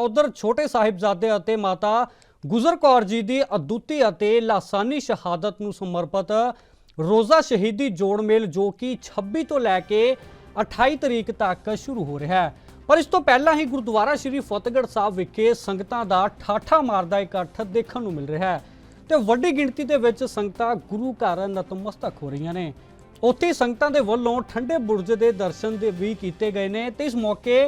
ਉਧਰ ਛੋਟੇ ਸਾਹਿਬਜ਼ਾਦੇ ਅਤੇ ਮਾਤਾ ਗੁਜਰ ਕੌਰ ਜੀ ਦੀ ਅਦੁੱਤੀ ਅਤੇ ਲਾਸਾਨੀ ਸ਼ਹਾਦਤ ਨੂੰ ਸਮਰਪਿਤ ਰੋਜ਼ਾ ਸ਼ਹੀਦੀ ਜੋੜ ਮੇਲ ਜੋ ਕਿ 26 ਤੋਂ ਲੈ ਕੇ 28 ਤਰੀਕ ਤੱਕ ਸ਼ੁਰੂ ਹੋ ਰਿਹਾ ਹੈ। ਪਰ ਇਸ ਤੋਂ ਪਹਿਲਾਂ ਹੀ ਗੁਰਦੁਆਰਾ ਸ੍ਰੀ ਫਤਿਹਗੜ੍ਹ ਸਾਹਿਬ ਵਿਖੇ ਸੰਗਤਾਂ ਦਾ ਠਾਠਾ ਮਾਰਦਾ ਇਕੱਠ ਦੇਖਣ ਨੂੰ ਮਿਲ ਰਿਹਾ ਹੈ ਤੇ ਵੱਡੀ ਗਿਣਤੀ ਦੇ ਵਿੱਚ ਸੰਗਤਾਂ ਗੁਰੂ ਘਰ ਨਤਮਸਤਕ ਹੋ ਰਹੀਆਂ ਨੇ। ਉੱਥੇ ਸੰਗਤਾਂ ਦੇ ਵੱਲੋਂ ਠੰਡੇ ਬੁਰਜ ਦੇ ਦਰਸ਼ਨ ਦੇ ਵੀ ਕੀਤੇ ਗਏ ਨੇ ਤੇ ਇਸ ਮੌਕੇ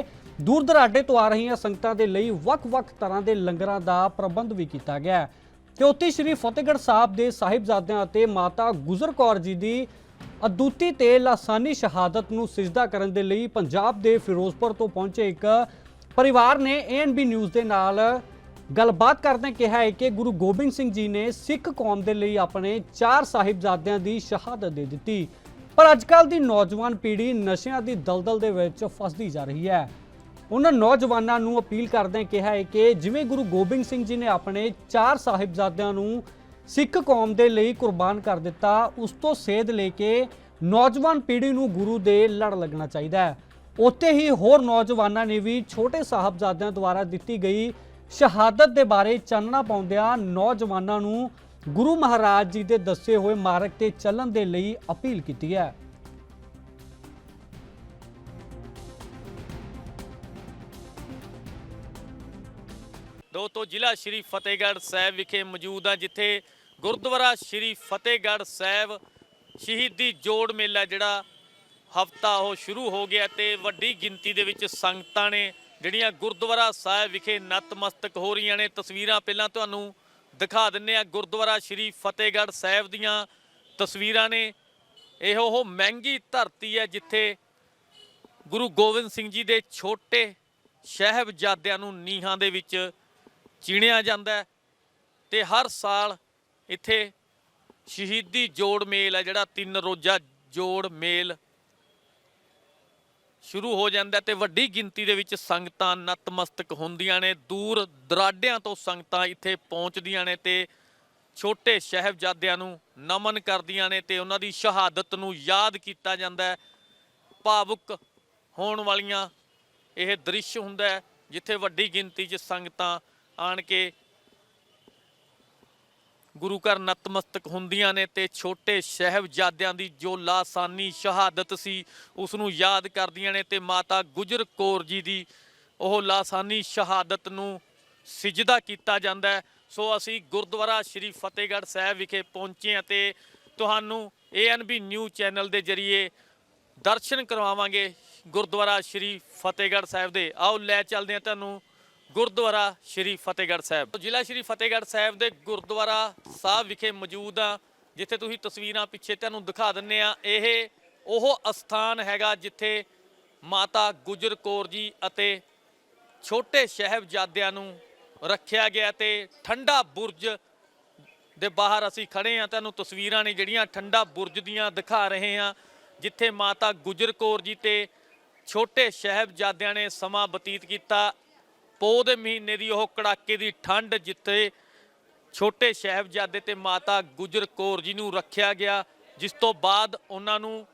ਦੂਰ ਦਰਾਡੇ ਤੋਂ ਆ ਰਹੀਆਂ ਸੰਗਤਾਂ ਦੇ ਲਈ ਵੱਖ-ਵੱਖ ਤਰ੍ਹਾਂ ਦੇ ਲੰਗਰਾਂ ਦਾ ਪ੍ਰਬੰਧ ਵੀ ਕੀਤਾ ਗਿਆ ਹੈ। ਤੇ ਉੱਥੇ ਸ਼੍ਰੀ ਫਤਿਹਗੜ੍ਹ ਸਾਹਿਬ ਦੇ ਸਾਹਿਬਜ਼ਾਦਿਆਂ ਅਤੇ ਮਾਤਾ ਗੁਜਰ ਕੌਰ ਜੀ ਦੀ ਅਦੁੱਤੀ ਤੇ ਲਾਸਾਨੀ ਸ਼ਹਾਦਤ ਨੂੰ ਸਿਜਦਾ ਕਰਨ ਦੇ ਲਈ ਪੰਜਾਬ ਦੇ ਫਿਰੋਜ਼ਪੁਰ ਤੋਂ ਪਹੁੰਚੇ ਇੱਕ ਪਰਿਵਾਰ ਨੇ ਏਐਨਬੀ ਨਿਊਜ਼ ਦੇ ਨਾਲ ਗੱਲਬਾਤ ਕਰਦਿਆਂ ਕਿਹਾ ਹੈ ਕਿ ਗੁਰੂ ਗੋਬਿੰਦ ਸਿੰਘ ਜੀ ਨੇ ਸਿੱਖ ਕੌਮ ਦੇ ਲਈ ਆਪਣੇ ਚਾਰ ਸਾਹਿਬਜ਼ਾਦਿਆਂ ਦੀ ਸ਼ਹਾਦਤ ਦੇ ਦਿੱਤੀ। ਪਰ ਅੱਜਕੱਲ ਦੀ ਨੌਜਵਾਨ ਪੀੜ੍ਹੀ ਨਸ਼ਿਆਂ ਦੀ ਦਲਦਲ ਦੇ ਵਿੱਚ ਫਸਦੀ ਜਾ ਰਹੀ ਹੈ। ਉਹਨਾਂ ਨੌਜਵਾਨਾਂ ਨੂੰ ਅਪੀਲ ਕਰਦਿਆਂ ਕਿਹਾ ਹੈ ਕਿ ਜਿਵੇਂ ਗੁਰੂ ਗੋਬਿੰਦ ਸਿੰਘ ਜੀ ਨੇ ਆਪਣੇ ਚਾਰ ਸਾਹਿਬਜ਼ਾਦਿਆਂ ਨੂੰ ਸਿੱਖ ਕੌਮ ਦੇ ਲਈ ਕੁਰਬਾਨ ਕਰ ਦਿੱਤਾ, ਉਸ ਤੋਂ ਸੇਧ ਲੈ ਕੇ ਨੌਜਵਾਨ ਪੀੜ੍ਹੀ ਨੂੰ ਗੁਰੂ ਦੇ ਲੜ ਲੱਗਣਾ ਚਾਹੀਦਾ ਹੈ। ਉੱਥੇ ਹੀ ਹੋਰ ਨੌਜਵਾਨਾਂ ਨੇ ਵੀ ਛੋਟੇ ਸਾਹਿਬਜ਼ਾਦਿਆਂ ਦੁਆਰਾ ਦਿੱਤੀ ਗਈ ਸ਼ਹਾਦਤ ਦੇ ਬਾਰੇ ਚਾਨਣਾ ਪਾਉਂਦਿਆਂ ਨੌਜਵਾਨਾਂ ਨੂੰ ਗੁਰੂ ਮਹਾਰਾਜ ਜੀ ਦੇ ਦੱਸੇ ਹੋਏ ਮਾਰਗ ਤੇ ਚੱਲਣ ਦੇ ਲਈ ਅਪੀਲ ਕੀਤੀ ਹੈ। ਦੋਸਤੋ ਜ਼ਿਲ੍ਹਾ ਸ਼੍ਰੀ ਫਤਿਹਗੜ੍ਹ ਸਾਹਿਬ ਵਿਖੇ ਮੌਜੂਦ ਆ ਜਿੱਥੇ ਗੁਰਦੁਆਰਾ ਸ਼੍ਰੀ ਫਤਿਹਗੜ੍ਹ ਸਾਹਿਬ ਸ਼ਹੀਦੀ ਜੋੜ ਮੇਲਾ ਜਿਹੜਾ ਹਫਤਾ ਉਹ ਸ਼ੁਰੂ ਹੋ ਗਿਆ ਤੇ ਵੱਡੀ ਗਿਣਤੀ ਦੇ ਵਿੱਚ ਸੰਗਤਾਂ ਨੇ ਜਿਹੜੀਆਂ ਗੁਰਦੁਆਰਾ ਸਾਹਿਬ ਵਿਖੇ ਨਤਮਸਤਕ ਹੋ ਰਹੀਆਂ ਨੇ। ਤਸਵੀਰਾਂ ਪਹਿਲਾਂ ਤੁਹਾਨੂੰ ਦਿਖਾ ਦਿੰਨੇ ਆ ਗੁਰਦੁਆਰਾ ਸ਼੍ਰੀ ਫਤਿਹਗੜ੍ਹ ਸਾਹਿਬ ਦੀਆਂ ਤਸਵੀਰਾਂ ਨੇ। ਇਹ ਉਹ ਮਹਿੰਗੀ ਧਰਤੀ ਹੈ, ਜਿੱਥੇ ਗੁਰੂ ਗੋਬਿੰਦ ਸਿੰਘ ਜੀ ਦੇ ਛੋਟੇ ਸਾਹਿਬਜ਼ਾਦਿਆਂ ਨੂੰ ਨੀਹਾਂ ਦੇ ਵਿੱਚ ਚਿਣਿਆ ਜਾਂਦਾ ਹੈ ਤੇ ਹਰ ਸਾਲ ਇੱਥੇ ਸ਼ਹੀਦੀ ਜੋੜ ਮੇਲ ਹੈ, ਜਿਹੜਾ ਤਿੰਨ ਰੋਜ਼ਾ ਜੋੜ ਮੇਲ ਸ਼ੁਰੂ ਹੋ ਜਾਂਦਾ ਹੈ ਤੇ ਵੱਡੀ ਗਿਣਤੀ ਦੇ ਵਿੱਚ ਸੰਗਤਾਂ ਨਤਮਸਤਕ ਹੁੰਦੀਆਂ ਨੇ, ਦੂਰ ਦਰਾਡਿਆਂ ਤੋਂ ਸੰਗਤਾਂ ਇੱਥੇ ਪਹੁੰਚਦੀਆਂ ਨੇ ਤੇ ਛੋਟੇ ਸਾਹਿਬਜ਼ਾਦਿਆਂ ਨੂੰ ਨਮਨ ਕਰਦੀਆਂ ਨੇ ਤੇ ਉਹਨਾਂ ਦੀ ਸ਼ਹਾਦਤ ਨੂੰ ਯਾਦ ਕੀਤਾ ਜਾਂਦਾ ਹੈ। ਭਾਵੁਕ ਹੋਣ ਵਾਲੀਆਂ ਇਹ ਦ੍ਰਿਸ਼ ਹੁੰਦਾ ਜਿੱਥੇ ਵੱਡੀ ਗਿਣਤੀ 'ਚ ਸੰਗਤਾਂ ਆਣ ਕੇ ਗੁਰੂ ਘਰ ਨਤਮਸਤਕ ਹੁੰਦੀਆਂ ਨੇ ਤੇ ਛੋਟੇ ਸਾਹਿਬਜ਼ਾਦਿਆਂ ਦੀ ਜੋ ਲਾਸਾਨੀ ਸ਼ਹਾਦਤ ਸੀ ਉਸ ਨੂੰ ਯਾਦ ਕਰਦੀਆਂ ਨੇ ਤੇ ਮਾਤਾ ਗੁਜਰ ਕੌਰ ਜੀ ਦੀ ਉਹ ਲਾਸਾਨੀ ਸ਼ਹਾਦਤ ਨੂੰ ਸਿਜਦਾ ਕੀਤਾ ਜਾਂਦਾ ਹੈ। ਸੋ ਅਸੀਂ ਗੁਰਦੁਆਰਾ ਸ਼੍ਰੀ ਫਤਿਹਗੜ੍ਹ ਸਾਹਿਬ ਵਿਖੇ ਪਹੁੰਚੇ ਹਾਂ ਤੇ ਤੁਹਾਨੂੰ ਏਐਨਬੀ ਨਿਊ ਚੈਨਲ ਦੇ ਜ਼ਰੀਏ ਦਰਸ਼ਨ ਕਰਵਾਵਾਂਗੇ ਗੁਰਦੁਆਰਾ ਸ਼੍ਰੀ ਫਤਿਹਗੜ੍ਹ ਸਾਹਿਬ ਦੇ। ਆਓ, ਲੈ ਚੱਲਦੇ ਹਾਂ ਤੁਹਾਨੂੰ ਗੁਰਦੁਆਰਾ ਸ਼੍ਰੀ ਫਤਿਹਗੜ੍ਹ ਸਾਹਿਬ। ਜ਼ਿਲ੍ਹਾ ਸ਼੍ਰੀ ਫਤਿਹਗੜ੍ਹ ਸਾਹਿਬ ਦੇ ਗੁਰਦੁਆਰਾ ਸਾਹਿਬ ਵਿਖੇ ਮੌਜੂਦ ਆ ਜਿੱਥੇ ਤੁਸੀਂ ਤਸਵੀਰਾਂ ਪਿੱਛੇ ਤੁਹਾਨੂੰ ਦਿਖਾ ਦਿੰਨੇ ਆ ਇਹ ਉਹ ਅਸਥਾਨ ਹੈਗਾ ਜਿੱਥੇ ਮਾਤਾ ਗੁਜਰ ਕੌਰ ਜੀ ਅਤੇ ਛੋਟੇ ਸਾਹਿਬਜ਼ਾਦਿਆਂ ਨੂੰ ਰੱਖਿਆ ਗਿਆ ਤੇ ਠੰਡਾ ਬੁਰਜ ਦੇ ਬਾਹਰ ਅਸੀਂ ਖੜੇ ਆ ਤੁਹਾਨੂੰ ਤਸਵੀਰਾਂ ਨੇ ਜਿਹੜੀਆਂ ਠੰਡਾ ਬੁਰਜ ਦੀਆਂ ਦਿਖਾ ਰਹੇ ਆ ਜਿੱਥੇ ਮਾਤਾ ਗੁਜਰ ਕੌਰ ਜੀ ਤੇ ਛੋਟੇ ਸਾਹਿਬਜ਼ਾਦਿਆਂ ਨੇ ਸਮਾਂ ਬਤੀਤ ਕੀਤਾ। ਪੋਹ ਦੇ ਮਹੀਨੇ ਦੀ ਉਹ ਕੜਾਕੇ ਦੀ ਠੰਡ ਜਿੱਥੇ ਛੋਟੇ ਸਾਹਿਬਜ਼ਾਦੇ ਤੇ ਮਾਤਾ ਗੁਜਰ ਕੌਰ ਜੀ ਨੂੰ ਰੱਖਿਆ ਗਿਆ, ਜਿਸ ਤੋਂ ਬਾਅਦ ਉਹਨਾਂ ਨੂੰ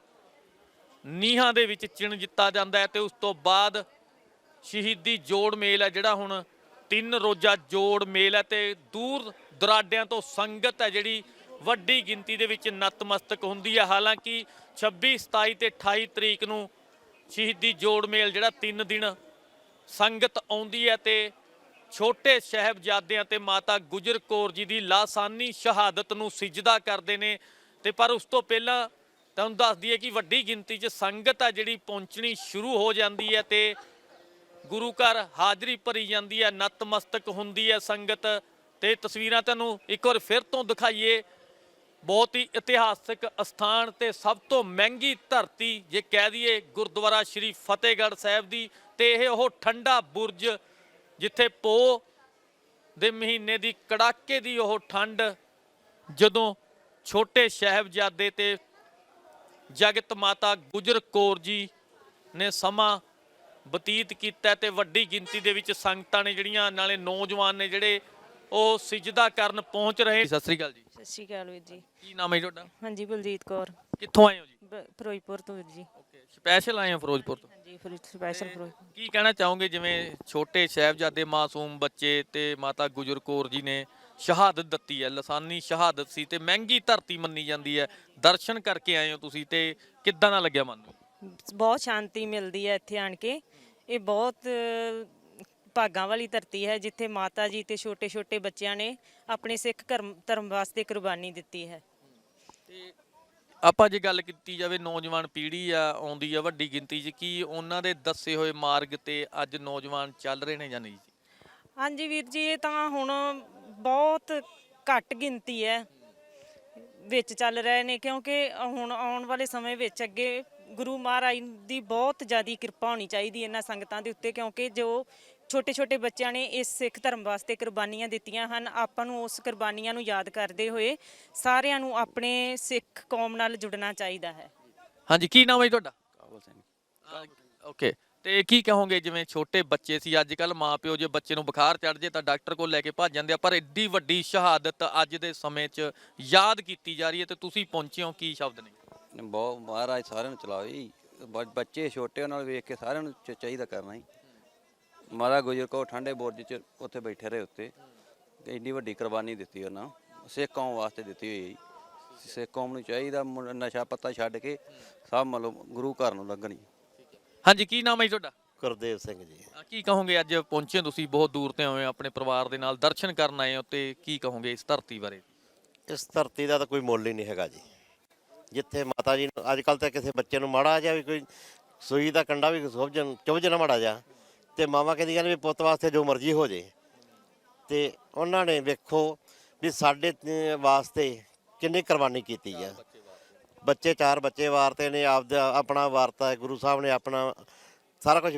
ਨੀਹਾਂ ਦੇ ਵਿੱਚ ਚਿਣ ਦਿੱਤਾ ਜਾਂਦਾ ਹੈ ਤੇ ਉਸ ਤੋਂ ਬਾਅਦ ਸ਼ਹੀਦੀ ਜੋੜ ਮੇਲ ਹੈ, ਜਿਹੜਾ ਹੁਣ ਤਿੰਨ ਰੋਜ਼ਾ ਜੋੜ ਮੇਲ ਹੈ ਤੇ ਦੂਰ ਦਰਾਡਿਆਂ ਤੋਂ ਸੰਗਤ ਹੈ ਜਿਹੜੀ ਵੱਡੀ ਗਿਣਤੀ ਦੇ ਵਿੱਚ ਨਤਮਸਤਕ ਹੁੰਦੀ ਹੈ। ਹਾਲਾਂਕਿ 26 27 ਤੇ 28 ਤਰੀਕ ਨੂੰ ਸ਼ਹੀਦੀ ਜੋੜ ਮੇਲ ਜਿਹੜਾ ਤਿੰਨ ਦਿਨ ਸੰਗਤ ਆਉਂਦੀ ਹੈ ਤੇ ਛੋਟੇ ਸਾਹਿਬਜ਼ਾਦਿਆਂ ਤੇ ਮਾਤਾ ਗੁਜਰ ਕੌਰ ਜੀ ਦੀ ਲਾਸਾਨੀ ਸ਼ਹਾਦਤ ਨੂੰ ਸਿਜਦਾ ਕਰਦੇ ਨੇ। ਤੇ ਪਰ ਉਸ ਤੋਂ ਪਹਿਲਾਂ ਤੁਹਾਨੂੰ ਦੱਸ ਦਈਏ ਕਿ ਵੱਡੀ ਗਿਣਤੀ 'ਚ ਸੰਗਤ ਆ ਜਿਹੜੀ ਪਹੁੰਚਣੀ ਸ਼ੁਰੂ ਹੋ ਜਾਂਦੀ ਹੈ ਤੇ ਗੁਰੂ ਘਰ ਹਾਜ਼ਰੀ ਭਰੀ ਜਾਂਦੀ ਹੈ ਨਤਮਸਤਕ ਹੁੰਦੀ ਹੈ ਸੰਗਤ। ਤੇ ਤਸਵੀਰਾਂ ਤੁਹਾਨੂੰ ਇੱਕ ਵਾਰ ਫਿਰ ਤੋਂ ਦਿਖਾਈਏ। ਬਹੁਤ ਹੀ ਇਤਿਹਾਸਕ ਅਸਥਾਨ ਤੇ ਸਭ ਤੋਂ ਮਹਿੰਗੀ ਧਰਤੀ ਜੇ ਕਹਿ ਦਈਏ ਗੁਰਦੁਆਰਾ ਸ਼੍ਰੀ ਫਤਿਹਗੜ੍ਹ ਸਾਹਿਬ ਦੀ ਤੇ ਇਹ ਉਹ ਠੰਡਾ ਬੁਰਜ ਜਿੱਥੇ ਪੋ ਦੇ ਮਹੀਨੇ ਦੀ ਕੜਾਕੇ ਦੀ ਉਹ ਠੰਡ ਜਦੋਂ ਛੋਟੇ ਸਾਹਿਬਜ਼ਾਦੇ ਤੇ ਜਗਤ ਮਾਤਾ ਗੁਜਰ ਕੌਰ ਜੀ ਨੇ ਸਮਾਂ ਬਤੀਤ ਕੀਤਾ ਤੇ ਵੱਡੀ ਗਿਣਤੀ ਦੇ ਵਿੱਚ ਸੰਗਤਾਂ ਨੇ ਜਿਹੜੀਆਂ ਨਾਲੇ ਨੌਜਵਾਨ ਨੇ ਜਿਹੜੇ ਉਹ ਸਿਜਦਾ ਕਰਨ ਪਹੁੰਚ ਰਹੇ ਸਤਿ ਸ੍ਰੀ ਅਕਾਲ ਜੀ। ਸਤਿ ਸ਼੍ਰੀ ਅਕਾਲ ਵੀਰ ਜੀ। ਕੀ ਨਾਮ ਹੈ ਜੀ ਤੁਹਾਡਾ? ਹਾਂਜੀ ਬਲਜੀਤ ਕੌਰ। ਕਿੱਥੋਂ ਆਏ ਹੋ ਜੀ? ਬ- ਫਿਰੋਜ਼ਪੁਰ ਤੋਂ ਵੀਰ ਜੀ। ਸਪੈਸ਼ਲ ਆਏ ਹੋ ਫਿਰੋਜ਼ਪੁਰ ਤੋਂ? ਹਾਂਜੀ ਫਿਰ ਸਪੈਸ਼ਲ ਪ੍ਰੋ ਕੀ ਕਹਿਣਾ ਚਾਹੋਗੇ ਜਿਵੇਂ ਛੋਟੇ ਸਾਹਿਬਜ਼ਾਦੇ ਮਾਸੂਮ ਬੱਚੇ ਤੇ ਮਾਤਾ ਗੁਜਰ ਕੌਰ ਜੀ ਨੇ ਸ਼ਹਾਦਤ ਦਿੱਤੀ ਹੈ ਲਸਾਨੀ ਸ਼ਹਾਦਤ ਸੀ ਤੇ ਮਹਿੰਗੀ ਧਰਤੀ ਮੰਨੀ ਜਾਂਦੀ ਹੈ। ਦਰਸ਼ਨ ਕਰਕੇ ਆਏ ਹੋ ਤੁਸੀਂ ਤੇ ਕਿੱਦਾਂ ਦਾ ਲੱਗਿਆ ਮਨ ਨੂੰ? ਬਹੁਤ ਸ਼ਾਂਤੀ ਮਿਲਦੀ ਹੈ ਇੱਥੇ ਆਣ ਕੇ। ਇਹ ਬਹੁਤ ਭਾਗਾਂ ਵਾਲੀ ਧਰਤੀ ਹੈ ਜਿੱਥੇ ਮਾਤਾ ਜੀ ਤੇ ਛੋਟੇ ਛੋਟੇ ਬੱਚਿਆਂ ਨੇ ਆਪਣੇ ਸਿੱਖ ਧਰਮ ਧਰਮ ਵਾਸਤੇ ਕੁਰਬਾਨੀ ਦਿੱਤੀ ਹੈ। ਤੇ ਆਪਾਂ ਜੇ ਗੱਲ ਕੀਤੀ ਜਾਵੇ ਨੌਜਵਾਨ ਪੀੜ੍ਹੀ ਆ, ਆਉਂਦੀ ਆ ਵੱਡੀ ਗਿਣਤੀ 'ਚ, ਕੀ ਉਹਨਾਂ ਦੇ ਦੱਸੇ ਹੋਏ ਮਾਰਗ ਤੇ ਅੱਜ ਨੌਜਵਾਨ ਚੱਲ ਰਹੇ ਨੇ ਜਾਂ ਨਹੀਂ ਜੀ? ਹਾਂਜੀ ਵੀਰ ਜੀ, ਇਹ ਤਾਂ ਹੁਣ ਬਹੁਤ ਘੱਟ ਗਿਣਤੀ ਹੈ, ਵਿੱਚ ਚੱਲ ਰਹੇ ਨੇ, ਕਿਉਂਕਿ ਹੁਣ ਆਉਣ ਵਾਲੇ ਸਮੇਂ ਵਿੱਚ ਅੱਗੇ ਗੁਰੂ ਮਹਾਰਾਜ ਦੀ ਬਹੁਤ ਜ਼ਿਆਦੀ ਕਿਰਪਾ ਹੋਣੀ ਚਾਹੀਦੀ ਇਹਨਾਂ ਸੰਗਤਾਂ ਦੇ ਉੱਤੇ, ਕਿਉਂਕਿ ਜੋ ਛੋਟੇ ਛੋਟੇ ਬੱਚਿਆਂ ਨੇ ਇਸ ਸਿੱਖ ਧਰਮ ਵਾਸਤੇ ਕੁਰਬਾਨੀਆਂ ਦਿੱਤੀਆਂ ਹਨ। ਆਪਾਂ ਨੂੰ ਉਸ ਕੁਰਬਾਨੀਆਂ ਨੂੰ ਯਾਦ ਕਰਦੇ ਹੋਏ ਸਾਰਿਆਂ ਨੂੰ ਆਪਣੇ ਸਿੱਖ ਕੌਮ ਨਾਲ ਜੁੜਨਾ ਚਾਹੀਦਾ ਹੈ। ਹਾਂਜੀ ਕੀ ਨਾਮ ਹੈ ਜੀ ਤੁਹਾਡਾ? ਕਾਬਲ ਸਿੰਘ। ਓਕੇ ਤੇ ਕੀ ਕਹੋਗੇ ਜਿਵੇਂ ਛੋਟੇ ਬੱਚੇ ਸੀ ਅੱਜ ਕੱਲ ਮਾਪਿਓ ਜੇ ਬੱਚੇ ਨੂੰ ਬੁਖਾਰ ਚੜ ਜੇ ਤਾਂ ਡਾਕਟਰ ਕੋਲ ਲੈ ਕੇ ਭੱਜ ਜਾਂਦੇ ਆ ਪਰ ਐਡੀ ਵੱਡੀ ਸ਼ਹਾਦਤ ਅੱਜ ਦੇ ਸਮੇਂ 'ਚ ਯਾਦ ਕੀਤੀ ਜਾ ਰਹੀ ਹੈ ਤੇ ਤੁਸੀਂ ਪਹੁੰਚੇ ਹੋ ਕੀ ਸ਼ਬਦ ਨੇ? ਬਹੁਤ ਮਹਾਰਾਜ ਸਾਰਿਆਂ ਨੂੰ ਚਲਾਓ ਜੀ। ਬੱਚੇ ਛੋਟੇ ਉਹਨਾਂ ਨੂੰ ਵੇਖ ਕੇ ਸਾਰਿਆਂ ਨੂੰ ਚਾਹੀਦਾ ਕਰਨਾ ਹੀ ਮਹਾਰਾਜ ਗੁਜਰ ਕੋ ਠੰਡੇ ਬੁਰਜ 'ਚ ਉੱਥੇ ਬੈਠੇ ਰਹੇ ਉੱਤੇ ਇੰਨੀ ਵੱਡੀ ਕੁਰਬਾਨੀ ਦਿੱਤੀ ਉਹਨਾਂ ਸਿੱਖ ਕੌਮ ਵਾਸਤੇ ਦਿੱਤੀ ਹੋਈ। ਸਿੱਖ ਕੌਮ ਨੂੰ ਚਾਹੀਦਾ ਮੁ- ਨਸ਼ਾ ਪੱਤਾ ਛੱਡ ਕੇ ਸਭ ਮਤਲਬ ਗੁਰੂ ਘਰ ਨੂੰ ਲੱਗਣੀ ਹਾਂਜੀ ਕੀ ਨਾਮ ਹੈ ਜੀ ਤੁਹਾਡਾ? ਗੁਰਦੇਵ ਸਿੰਘ ਜੀ। ਕੀ ਕਹੋਗੇ ਅੱਜ ਪਹੁੰਚੇ ਹੋ ਤੁਸੀਂ? ਬਹੁਤ ਦੂਰ ਤੇ ਆਏ ਹੋ ਆਪਣੇ ਪਰਿਵਾਰ ਦੇ ਨਾਲ। ਦਰਸ਼ਨ ਕਰਨ ਆਏ ਹੋ ਤੇ ਕੀ ਕਹੋਗੇ ਇਸ ਧਰਤੀ ਬਾਰੇ? ਇਸ ਧਰਤੀ ਦਾ ਤਾਂ ਕੋਈ ਮੁੱਲ ਹੀ ਨਹੀਂ ਹੈਗਾ ਜੀ। ਜਿੱਥੇ ਮਾਤਾ ਜੀ ਨੂੰ ਅੱਜ ਕੱਲ ਤਾਂ ਕਿਸੇ ਬੱਚੇ ਨੂੰ ਮਾੜਾ ਜਿਹਾ ਵੀ ਕੋਈ ਸੂਈ ਦਾ ਕੰਡਾ ਵੀ ਸੁਭਜਨ ਚੁਭਜਨ ਮਾੜਾ ਜਾ ਤੇ ਮਾਵਾ ਕਹਿੰਦੀਆਂ ਨੇ ਵੀ ਪੁੱਤ ਵਾਸਤੇ ਜੋ ਮਰਜ਼ੀ ਹੋ ਜੇ। ਤੇ ਉਹਨਾਂ ਨੇ ਵੇਖੋ ਵੀ ਸਾਡੇ ਵਾਸਤੇ ਕਿੰਨੀ ਕੁਰਬਾਨੀ ਕੀਤੀ ਆ। ਬੱਚੇ ਚਾਰ ਬੱਚੇ ਵਾਰਤੇ ਨੇ ਆਪਦਾ ਆਪਣਾ ਵਾਰਤਾ ਹੈ, ਗੁਰੂ ਸਾਹਿਬ ਨੇ ਆਪਣਾ ਸਾਰਾ ਕੁਝ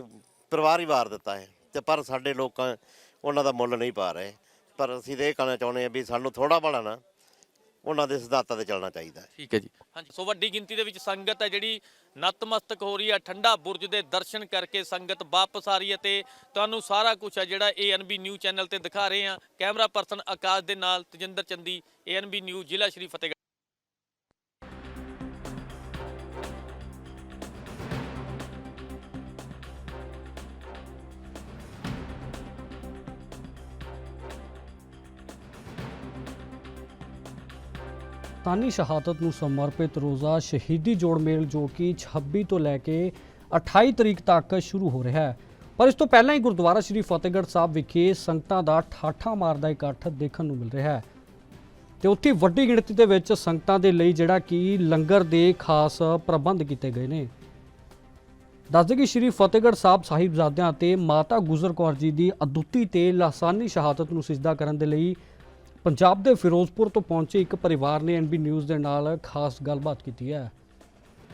ਪਰਿਵਾਰ ਹੀ ਵਾਰ ਦਿੱਤਾ ਹੈ। ਤੇ ਪਰ ਸਾਡੇ ਲੋਕਾਂ, ਉਹਨਾਂ ਦਾ ਮੁੱਲ ਨਹੀਂ ਪਾ ਰਹੇ। ਪਰ ਅਸੀਂ ਤਾਂ ਇਹ ਕਹਿਣਾ ਚਾਹੁੰਦੇ ਹਾਂ ਵੀ ਸਾਨੂੰ ਥੋੜਾ ਬੜਾ ਨਾ ਉਹਨਾਂ ਦੇ ਸਿਧਾਂਤਾਂ ਤੇ ਚੱਲਣਾ ਚਾਹੀਦਾ ਹੈ। ਠੀਕ ਹੈ ਜੀ। ਹਾਂਜੀ, ਸੋ ਵੱਡੀ ਗਿਣਤੀ ਦੇ ਵਿੱਚ ਸੰਗਤ ਹੈ ਜਿਹੜੀ ਨਤਮਸਤਕ ਹੋ ਰਹੀ ਹੈ। ਠੰਡਾ ਬੁਰਜ ਦੇ ਦਰਸ਼ਨ ਕਰਕੇ ਸੰਗਤ ਵਾਪਸ ਆ ਰਹੀ ਹੈ ਤੇ ਤੁਹਾਨੂੰ ਸਾਰਾ ਕੁਝ ਹੈ ਜਿਹੜਾ ਏਐਨਬੀ ਨਿਊ ਚੈਨਲ ਤੇ ਦਿਖਾ ਰਹੇ ਹਾਂ। ਕੈਮਰਾ ਪਰਸਨ ਆਕਾਸ਼ ਦੇ ਨਾਲ ਤਜਿੰਦਰ ਚੰਦੀ ਏਐਨਬੀ ਨਿਊ ਜ਼ਿਲ੍ਹਾ ਸ਼੍ਰੀ ਫਤਿਹਗੜ੍ਹ। ਤਾਨੀ ਸ਼ਹਾਦਤ ਨੂੰ ਸਮਰਪਿਤ ਰੋਜ਼ਾ ਸ਼ਹੀਦੀ ਜੋੜ ਮੇਲ ਜੋ ਕਿ 26 ਤੋਂ ਲੈ ਕੇ 28 ਤਰੀਕ ਤੱਕ ਸ਼ੁਰੂ ਹੋ ਰਿਹਾ ਹੈ। ਪਰ ਇਸ ਤੋਂ ਪਹਿਲਾਂ ਹੀ ਗੁਰਦੁਆਰਾ ਸ੍ਰੀ ਫਤਿਹਗੜ੍ਹ ਸਾਹਿਬ ਵਿਖੇ ਸੰਗਤਾਂ ਦਾ ਠਾਠਾ ਮਾਰਦਾ ਇਕੱਠ ਦੇਖਣ ਨੂੰ ਮਿਲ ਰਿਹਾ ਹੈ। ਤੇ ਉੱਥੇ ਵੱਡੀ ਗਿਣਤੀ ਦੇ ਵਿੱਚ ਸੰਗਤਾਂ ਦੇ ਲਈ ਜਿਹੜਾ ਕਿ ਲੰਗਰ ਦੇ ਖਾਸ ਪ੍ਰਬੰਧ ਕੀਤੇ ਗਏ ਨੇ। ਦੱਸਦੇ ਕਿ ਸ੍ਰੀ ਫਤਿਹਗੜ੍ਹ ਸਾਹਿਬ ਸਾਹਿਬਜ਼ਾਦਿਆਂ ਅਤੇ ਮਾਤਾ ਗੁਜਰ ਕੌਰ ਜੀ ਦੀ ਅਦੁੱਤੀ ਤੇ ਲਾਸਾਨੀ ਸ਼ਹਾਦਤ ਨੂੰ ਸਿਜਦਾ ਕਰਨ ਦੇ ਲਈ ਪੰਜਾਬ ਦੇ ਫਿਰੋਜ਼ਪੁਰ ਤੋਂ ਪਹੁੰਚੇ ਇੱਕ ਪਰਿਵਾਰ ਨੇ ਐਨਬੀ ਨਿਊਜ਼ ਦੇ ਨਾਲ ਖਾਸ ਗੱਲਬਾਤ ਕੀਤੀ ਹੈ।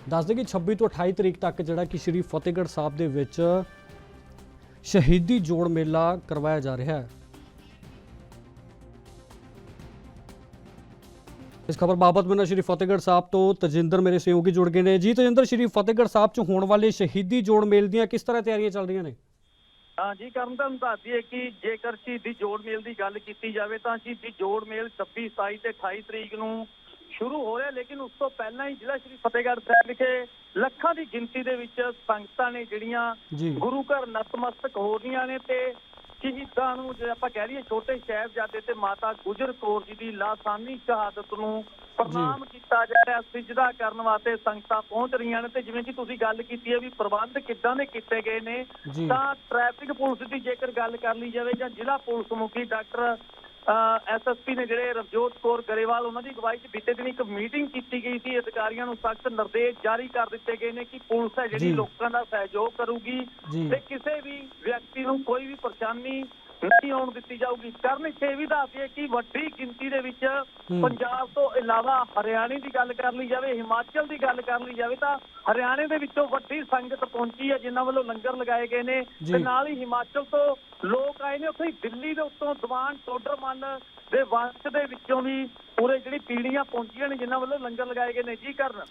ਦੱਸਦੇ ਕਿ 26 ਤੋਂ 28 ਤਰੀਕ ਤੱਕ ਜਿਹੜਾ ਕਿ ਸ੍ਰੀ ਫਤਿਹਗੜ੍ਹ ਸਾਹਿਬ ਦੇ ਵਿੱਚ ਸ਼ਹੀਦੀ ਜੋੜ ਮੇਲਾ ਕਰਵਾਇਆ ਜਾ ਰਿਹਾ ਹੈ। ਇਸ ਖਬਰ ਬਾਬਤ ਮੈਨੂੰ ਸ਼੍ਰੀ ਫਤਿਹਗੜ੍ਹ ਸਾਹਿਬ ਤੋਂ ਤਜਿੰਦਰ ਮੇਰੇ ਸਹਿਯੋਗੀ ਜੁੜ ਗਏ ਨੇ। ਜੀ ਤਜਿੰਦਰ, ਸ਼੍ਰੀ ਫਤਿਹਗੜ੍ਹ ਸਾਹਿਬ 'ਚ ਹੋਣ ਵਾਲੇ ਸ਼ਹੀਦੀ ਜੋੜ ਮੇਲ ਦੀਆਂ ਕਿਸ ਤਰ੍ਹਾਂ ਤਿਆਰੀਆਂ ਚੱਲ ਰਹੀਆਂ ਨੇ? ਜੀ ਕਰਨ ਤੁਹਾਨੂੰ ਦੱਸ ਦਈਏ ਕਿ ਜੇਕਰ ਸ਼ਹੀਦੀ ਜੋੜ ਮੇਲ ਦੀ ਗੱਲ ਕੀਤੀ ਜਾਵੇ ਤਾਂ ਸ਼ਹੀਦੀ ਜੋੜ ਮੇਲ 26 27 ਤੇ 28 ਤਰੀਕ ਨੂੰ ਸ਼ੁਰੂ ਹੋ ਰਿਹਾ ਲੇਕਿਨ ਉਸ ਤੋਂ ਪਹਿਲਾਂ ਹੀ ਜ਼ਿਲ੍ਹਾ ਸ਼੍ਰੀ ਫਤਿਹਗੜ੍ਹ ਸਾਹਿਬ ਵਿਖੇ ਲੱਖਾਂ ਦੀ ਗਿਣਤੀ ਦੇ ਵਿੱਚ ਸੰਗਤਾਂ ਨੇ ਜਿਹੜੀਆਂ ਗੁਰੂ ਘਰ ਨਤਮਸਤਕ ਹੋ ਰਹੀਆਂ ਨੇ ਤੇ ਸ਼ਹੀਦਾਂ ਨੂੰ ਜੇ ਆਪਾਂ ਕਹਿ ਲਈਏ ਛੋਟੇ ਸਾਹਿਬਜ਼ਾਦੇ ਤੇ ਮਾਤਾ ਗੁਜਰ ਕੌਰ ਜੀ ਦੀ ਲਾਸਾਨੀ ਸ਼ਹਾਦਤ ਨੂੰ ਪ੍ਰਣਾਮ ਕੀਤਾ ਜਾ ਰਿਹਾ ਸਿਜਦਾ ਕਰਨ ਵਾਸਤੇ ਸੰਗਤਾਂ ਪਹੁੰਚ ਰਹੀਆਂ ਨੇ ਤੇ ਜਿਵੇਂ ਕਿ ਤੁਸੀਂ ਗੱਲ ਕੀਤੀ ਹੈ ਵੀ ਪ੍ਰਬੰਧ ਕਿੱਦਾਂ ਦੇ ਕੀਤੇ ਗਏ ਨੇ ਤਾਂ ਟ੍ਰੈਫਿਕ ਪੁਲਿਸ ਦੀ ਜੇਕਰ ਗੱਲ ਕਰ ਲਈ ਜਾਵੇ ਜਾਂ ਜ਼ਿਲ੍ਹਾ ਪੁਲਿਸ ਮੁਖੀ ਡਾਕਟਰ ਐਸਐਸਪੀ ਨੇ ਜਿਹੜੇ ਰਵਜੋਤ ਕੌਰ ਗਰੇਵਾਲ ਉਹਨਾਂ ਦੀ ਅਗਵਾਈ 'ਚ ਬੀਤੇ ਦਿਨ ਇੱਕ ਮੀਟਿੰਗ ਕੀਤੀ ਗਈ ਸੀ ਅਧਿਕਾਰੀਆਂ ਨੂੰ ਸਖਤ ਨਿਰਦੇਸ਼ ਜਾਰੀ ਕਰ ਦਿੱਤੇ ਗਏ ਨੇ ਕਿ ਪੁਲਿਸ ਹੈ ਜਿਹੜੀ। ਲੋਕਾਂ ਦਾ ਸਹਿਯੋਗ ਕਰੂਗੀ ਤੇ ਕਿਸੇ ਵੀ ਵਿਅਕਤੀ ਨੂੰ ਕੋਈ ਵੀ ਪਰੇਸ਼ਾਨੀ ਨਹੀਂ ਆਉਣ ਦਿੱਤੀ ਜਾਊਗੀ ਕਰਨ ਇੱਥੇ ਇਹ ਵੀ ਦੱਸਦੀਏ ਕਿ ਵੱਡੀ ਗਿਣਤੀ ਦੇ ਵਿੱਚ। ਪੰਜਾਬ ਤੋਂ ਇਲਾਵਾ ਹਰਿਆਣੇ ਦੀ ਗੱਲ ਕਰ ਲਈ ਜਾਵੇ ਹਿਮਾਚਲ ਦੀ ਗੱਲ ਕਰ ਲਈ ਜਾਵੇ ਤਾਂ ਹਰਿਆਣੇ ਦੇ ਵਿੱਚੋਂ ਵੱਡੀ ਸੰਗਤ ਪਹੁੰਚੀ ਹੈ ਜਿਨ੍ਹਾਂ ਵੱਲੋਂ ਲੰਗਰ ਲਗਾਏ ਗਏ ਨੇ। ਤੇ ਨਾਲ ਹੀ ਹਿਮਾਚਲ ਤੋਂ ਲੋਕ ਆਏ ਨੇ ਉੱਥੇ ਹੀ ਦਿੱਲੀ ਦੇ ਉੱਤੋਂ ਦੀਵਾਨ ਟੋਡਰਮਲ ਦੇ ਵੰਸ਼ ਦੇ ਵਿੱਚੋਂ ਵੀ ਪੂਰੇ ਜਿਹੜੀ ਪੀੜੀਆਂ ਪਹੁੰਚੀਆਂ ਨੇ ਜਿਨ੍ਹਾਂ ਵੱਲੋਂ ਲੰਗਰ ਲਗਾਏ ਗਏ ਨੇ ਜੀ ਕਰਨ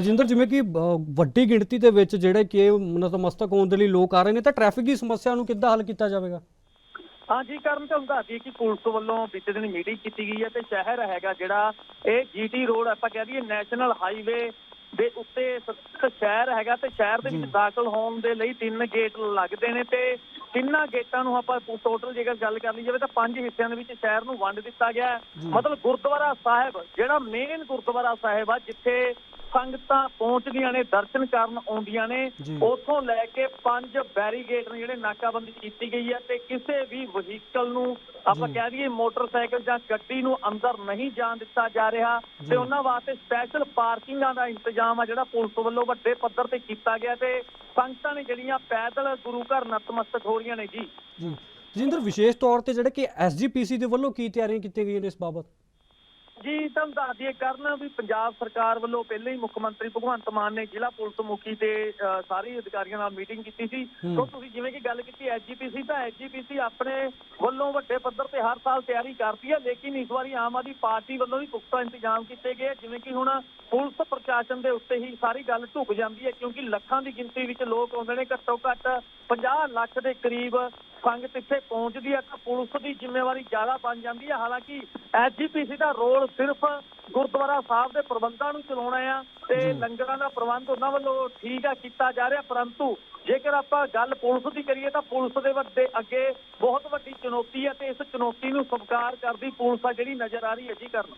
ਤਜਿੰਦਰ ਜਿਵੇਂ ਕਿ ਵੱਡੀ ਗਿਣਤੀ ਦੇ ਵਿੱਚ ਜਿਹੜੇ ਕਿ ਨਤਮਸਤਕ ਹੋਣ ਦੇ ਲਈ ਲੋਕ ਆ ਰਹੇ ਨੇ ਤਾਂ ਟ੍ਰੈਫਿਕ ਦੀ ਸਮੱਸਿਆ ਨੂੰ ਕਿੱਦਾਂ ਹੱਲ ਕੀਤਾ ਜਾਵੇਗਾ? ਹਾਂਜੀ ਕਰਨ ਤੁਹਾਨੂੰ ਦੱਸ ਦਈਏ ਕਿ ਪੁਲਿਸ ਵੱਲੋਂ ਬੀਤੇ ਦਿਨ ਮੀਟਿੰਗ ਕੀਤੀ ਗਈ ਹੈ ਤੇ ਸ਼ਹਿਰ ਹੈਗਾ ਜਿਹੜਾ ਇਹ ਜੀਟੀ ਰੋਡ ਆਪਾਂ ਕਹਿ ਦਈਏ ਨੈਸ਼ਨਲ ਹਾਈਵੇ ਦੇ ਉੱਤੇ ਸ਼ਹਿਰ ਹੈਗਾ ਤੇ ਸ਼ਹਿਰ ਦੇ ਵਿੱਚ ਦਾਖਲ ਹੋਣ ਦੇ ਲਈ ਤਿੰਨ ਗੇਟ ਲੱਗਦੇ ਨੇ ਤੇ ਤਿੰਨਾਂ ਗੇਟਾਂ ਨੂੰ ਆਪਾਂ ਟੋਟਲ ਜੇਕਰ ਗੱਲ ਕਰ ਲਈ ਜਾਵੇ ਤਾਂ ਪੰਜ ਹਿੱਸਿਆਂ ਦੇ ਵਿੱਚ ਸ਼ਹਿਰ ਨੂੰ ਵੰਡ ਦਿੱਤਾ ਗਿਆ। ਮਤਲਬ ਗੁਰਦੁਆਰਾ ਸਾਹਿਬ ਜਿਹੜਾ ਮੇਨ ਗੁਰਦੁਆਰਾ ਸਾਹਿਬ ਆ ਜਿੱਥੇ ਸੰਗਤਾਂ ਪਹੁੰਚਦੀਆਂ ਨੇ ਦਰਸ਼ਨ ਕਰਨ ਆਉਂਦੀਆਂ ਨੇ। ਉਥੋਂ ਲੈ ਕੇ ਪੰਜ ਬੈਰੀਗੇਟ ਨੇ ਜਿਹੜੇ ਨਾਕਾਬੰਦੀ ਕੀਤੀ ਗਈ ਹੈ ਤੇ ਕਿਸੇ ਵੀ ਵਹੀਕਲ ਨੂੰ ਆਪਾਂ ਕਹਿ ਦਈਏ ਮੋਟਰਸਾਈਕਲ ਜਾਂ ਗੱਡੀ ਨੂੰ ਅੰਦਰ ਨਹੀਂ ਜਾਣ ਦਿੱਤਾ ਜਾ ਰਿਹਾ ਤੇ ਉਹਨਾਂ ਵਾਸਤੇ ਸਪੈਸ਼ਲ ਪਾਰਕਿੰਗਾਂ ਦਾ ਇੰਤਜ਼ਾਮ ਆ ਜਿਹੜਾ ਪੁਲਿਸ ਵੱਲੋਂ ਵੱਡੇ ਪੱਧਰ ਤੇ ਕੀਤਾ ਗਿਆ ਤੇ ਸੰਗਤਾਂ ਨੇ ਜਿਹੜੀਆਂ ਪੈਦਲ ਗੁਰੂ ਘਰ ਨਤਮਸਤਕ ਹੋ ਰਹੀਆਂ ਨੇ ਜੀ। ਜੀ। ਤਜਿੰਦਰ ਵਿਸ਼ੇਸ਼ ਤੌਰ ਤੇ ਜਿਹੜੇ ਕਿ ਐਸਜੀਪੀਸੀ ਦੇ ਵੱਲੋਂ ਕੀ ਤਿਆਰੀਆਂ ਕੀਤੀਆਂ ਗਈਆਂ ਨੇ ਇਸ ਬਾਬਤ? ਜੀ ਤੁਹਾਨੂੰ ਦੱਸ ਦਈਏ ਕਰਨ ਵੀ ਪੰਜਾਬ ਸਰਕਾਰ ਵੱਲੋਂ ਪਹਿਲੇ ਹੀ ਮੁੱਖ ਮੰਤਰੀ ਭਗਵੰਤ ਮਾਨ ਨੇ ਜ਼ਿਲ੍ਹਾ ਪੁਲਿਸ ਮੁਖੀ ਤੇ ਸਾਰੇ ਅਧਿਕਾਰੀਆਂ ਨਾਲ ਮੀਟਿੰਗ ਕੀਤੀ ਸੀ। ਤੋਂ ਤੁਸੀਂ ਜਿਵੇਂ ਕਿ ਗੱਲ ਕੀਤੀ ਐਸਜੀਪੀਸੀ ਤਾਂ ਐਸਜੀਪੀਸੀ ਆਪਣੇ ਵੱਲੋਂ ਵੱਡੇ ਪੱਧਰ ਤੇ ਹਰ ਸਾਲ ਤਿਆਰੀ ਕਰਦੀ ਹੈ ਲੇਕਿਨ ਇਸ ਵਾਰੀ ਆਮ ਆਦਮੀ ਪਾਰਟੀ ਵੱਲੋਂ ਵੀ ਪੁਖਤਾ ਇੰਤਜ਼ਾਮ ਕੀਤੇ ਗਏ ਜਿਵੇਂ ਕਿ ਹੁਣ ਪੁਲਿਸ ਪ੍ਰਸ਼ਾਸਨ ਦੇ ਉੱਤੇ ਹੀ ਸਾਰੀ ਗੱਲ ਝੁਕ ਜਾਂਦੀ ਹੈ ਕਿਉਂਕਿ ਲੱਖਾਂ ਦੀ ਗਿਣਤੀ ਵਿੱਚ ਲੋਕ ਆਉਂਦੇ ਨੇ ਘੱਟੋ ਘੱਟ 50 ਲੱਖ ਦੇ ਕਰੀਬ ਸੰਗਤ ਇੱਥੇ ਪਹੁੰਚਦੀ ਹੈ ਤਾਂ ਪੁਲਿਸ ਦੀ ਜ਼ਿੰਮੇਵਾਰੀ ਜ਼ਿਆਦਾ ਬਣ ਜਾਂਦੀ ਹੈ ਹਾਲਾਂਕਿ ਐਸਜੀਪੀਸੀ ਦਾ ਰੋਲ ਸਿਰਫ ਗੁਰਦੁਆਰਾ ਸਾਹਿਬ ਦੇ ਪ੍ਰਬੰਧਾਂ ਨੂੰ ਚਲਾਉਣਾ ਆ ਤੇ ਲੰਗਰਾਂ ਦਾ ਪ੍ਰਬੰਧ ਉਹਨਾਂ ਵੱਲੋਂ ਠੀਕ ਆ ਕੀਤਾ ਜਾ ਰਿਹਾ। ਪਰੰਤੂ ਜੇਕਰ ਆਪਾਂ ਗੱਲ ਪੁਲਿਸ ਦੀ ਕਰੀਏ ਤਾਂ ਪੁਲਿਸ ਦੇ ਵੱਡੇ ਅੱਗੇ ਬਹੁਤ ਵੱਡੀ ਚੁਣੌਤੀ ਹੈ ਤੇ ਇਸ ਚੁਣੌਤੀ ਨੂੰ ਸਵੀਕਾਰ ਕਰਦੀ ਪੁਲਿਸ ਆ ਜਿਹੜੀ ਨਜ਼ਰ ਆ ਰਹੀ ਹੈ ਜੀ ਕਰਨ।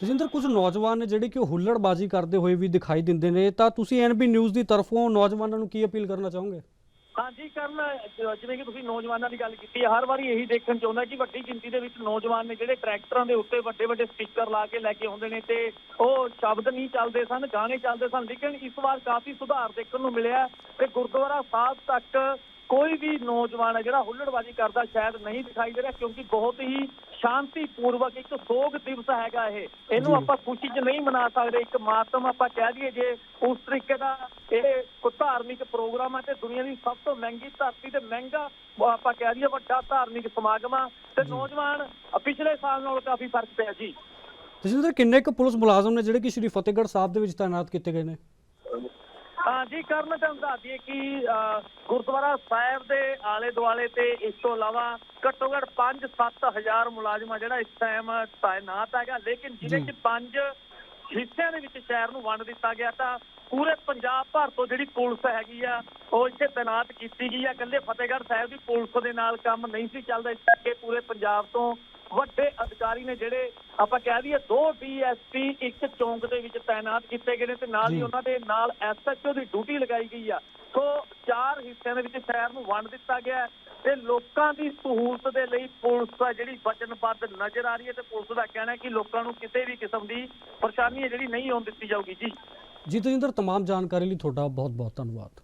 ਤਜਿੰਦਰ ਕੁਝ ਨੌਜਵਾਨ ਨੇ ਜਿਹੜੇ ਕਿ ਹੁੱਲੜਬਾਜ਼ੀ ਕਰਦੇ ਹੋਏ ਵੀ ਦਿਖਾਈ ਦਿੰਦੇ ਨੇ ਤਾਂ ਤੁਸੀਂ ਐਨਬੀ ਨਿਊਜ਼ ਦੀ ਤਰਫੋਂ ਨੌਜਵਾਨਾਂ ਨੂੰ ਕੀ ਅਪੀਲ ਕਰਨਾ ਚਾਹੋਗੇ? ਹਾਂਜੀ, ਕਰਨ ਜਿਵੇਂ ਕਿ ਤੁਸੀਂ ਨੌਜਵਾਨਾਂ ਦੀ ਗੱਲ ਕੀਤੀ ਹੈ, ਹਰ ਵਾਰੀ ਇਹੀ ਦੇਖਣ ਚ ਆਉਂਦਾ ਕਿ ਵੱਡੀ ਗਿਣਤੀ ਦੇ ਵਿੱਚ ਨੌਜਵਾਨ ਨੇ ਜਿਹੜੇ ਟਰੈਕਟਰਾਂ ਦੇ ਉੱਤੇ ਵੱਡੇ ਵੱਡੇ ਸਪੀਕਰ ਲਾ ਕੇ ਲੈ ਕੇ ਆਉਂਦੇ ਨੇ ਤੇ ਉਹ ਸ਼ਬਦ ਨਹੀਂ ਚੱਲਦੇ ਸਨ, ਗਾਣੇ ਚੱਲਦੇ ਸਨ, ਲੇਕਿਨ ਇਸ ਵਾਰ ਕਾਫੀ ਸੁਧਾਰ ਦੇਖਣ ਨੂੰ ਮਿਲਿਆ ਤੇ ਗੁਰਦੁਆਰਾ ਸਾਹਿਬ ਤੱਕ ਕੋਈ ਵੀ ਨੌਜਵਾਨ ਹੈ ਜਿਹੜਾ ਹੁੱਲੜਬਾਜ਼ੀ ਕਰਦਾ ਸ਼ਾਇਦ ਨਹੀਂ ਦਿਖਾਈ ਦੇ ਰਿਹਾ, ਕਿਉਂਕਿ ਬਹੁਤ ਹੀ ਸ਼ਾਂਤੀਪੂਰਵਕ ਇੱਕ ਸੋਗ ਦਿਵਸ ਹੈਗਾ ਇਹ। ਇਹਨੂੰ ਆਪਾਂ ਖੁਸ਼ੀ 'ਚ ਨਹੀਂ ਮਨਾ ਸਕਦੇ। ਇੱਕ ਮਾਤਮ ਆਪਾਂ ਕਹਿ ਦਈਏ ਜੇ ਉਸ ਤਰੀਕੇ ਦਾ ਇਹ ਕੋਈ ਧਾਰਮਿਕ ਪ੍ਰੋਗਰਾਮ ਹੈ ਤੇ ਦੁਨੀਆ ਦੀ ਸਭ ਤੋਂ ਮਹਿੰਗੀ ਧਰਤੀ ਤੇ ਮਹਿੰਗਾ ਆਪਾਂ ਕਹਿ ਦਈਏ ਵੱਡਾ ਧਾਰਮਿਕ ਸਮਾਗਮ ਆ ਤੇ ਨੌਜਵਾਨ ਪਿਛਲੇ ਸਾਲ ਨਾਲੋਂ ਕਾਫੀ ਫ਼ਰਕ ਪਿਆ ਜੀ। ਤਜਿੰਦਰ ਕਿੰਨੇ ਕੁ ਪੁਲਿਸ ਮੁਲਾਜ਼ਮ ਨੇ ਜਿਹੜੇ ਕਿ ਸ਼੍ਰੀ ਫਤਿਹਗੜ੍ਹ ਸਾਹਿਬ ਦੇ ਵਿੱਚ ਤਾਇਨਾਤ ਕੀਤੇ ਗਏ ਨੇ? ਜੀ ਕਰਨ ਤੁਹਾਨੂੰ ਦੱਸ ਦਈਏ ਕਿ ਗੁਰਦੁਆਰਾ ਸਾਹਿਬ ਦੇ ਆਲੇ ਦੁਆਲੇ ਤੇ ਇਸ ਤੋਂ ਇਲਾਵਾ ਘੱਟੋ ਘੱਟ 5-7 ਹਜ਼ਾਰ ਮੁਲਾਜ਼ਮਾਂ ਜਿਹੜਾ ਇਸ ਟਾਈਮ ਤਾਇਨਾਤ ਹੈਗਾ ਲੇਕਿਨ ਜਿਹਦੇ ਜੀ। ਚ ਪੰਜ ਹਿੱਸਿਆਂ ਦੇ ਵਿੱਚ ਸ਼ਹਿਰ ਨੂੰ ਵੰਡ ਦਿੱਤਾ ਗਿਆ ਤਾਂ ਪੂਰੇ ਪੰਜਾਬ ਭਰ ਤੋਂ ਜਿਹੜੀ ਪੁਲਿਸ ਹੈਗੀ ਆ ਉਹ ਇੱਥੇ ਤਾਇਨਾਤ ਕੀਤੀ ਗਈ ਆ ਇਕੱਲੇ ਫਤਿਹਗੜ੍ਹ ਸਾਹਿਬ ਦੀ ਪੁਲਿਸ ਦੇ ਨਾਲ ਕੰਮ ਨਹੀਂ ਸੀ ਚੱਲਦਾ ਇਸ ਕਰਕੇ ਪੂਰੇ ਪੰਜਾਬ ਤੋਂ ਵੱਡੇ ਅਧਿਕਾਰੀ ਨੇ ਜਿਹੜੇ ਆਪਾਂ ਕਹਿ ਦਈਏ ਦੋ ਡੀਐਸਪੀ ਇੱਕ ਚੌਂਕ ਦੇ ਵਿੱਚ ਤਾਇਨਾਤ ਕੀਤੇ ਗਏ ਨੇ ਤੇ ਨਾਲ ਹੀ ਜੀ। ਉਹਨਾਂ ਦੇ ਨਾਲ ਐਸਐਚਓ ਦੀ ਡਿਊਟੀ ਲਗਾਈ ਗਈ ਆ ਸੋ ਚਾਰ ਹਿੱਸਿਆਂ ਦੇ ਵਿੱਚ ਸ਼ਹਿਰ ਨੂੰ ਵੰਡ ਦਿੱਤਾ ਗਿਆ ਹੈ ਤੇ ਲੋਕਾਂ ਦੀ ਸਹੂਲਤ ਦੇ ਲਈ ਪੁਲਿਸ ਆ ਜਿਹੜੀ ਵਚਨਬੱਧ ਨਜ਼ਰ ਆ ਰਹੀ ਹੈ ਤੇ ਪੁਲਿਸ ਦਾ ਕਹਿਣਾ ਹੈ ਕਿ ਲੋਕਾਂ ਨੂੰ ਕਿਸੇ ਵੀ ਕਿਸਮ ਦੀ ਪਰੇਸ਼ਾਨੀ ਹੈ ਜਿਹੜੀ ਨਹੀਂ ਆਉਣ ਦਿੱਤੀ ਜਾਊਗੀ ਜੀ ਜੀ ਤਜਿੰਦਰ तमाम ਜਾਣਕਾਰੀ ਲਈ ਤੁਹਾਡਾ ਬਹੁਤ ਬਹੁਤ ਧੰਨਵਾਦ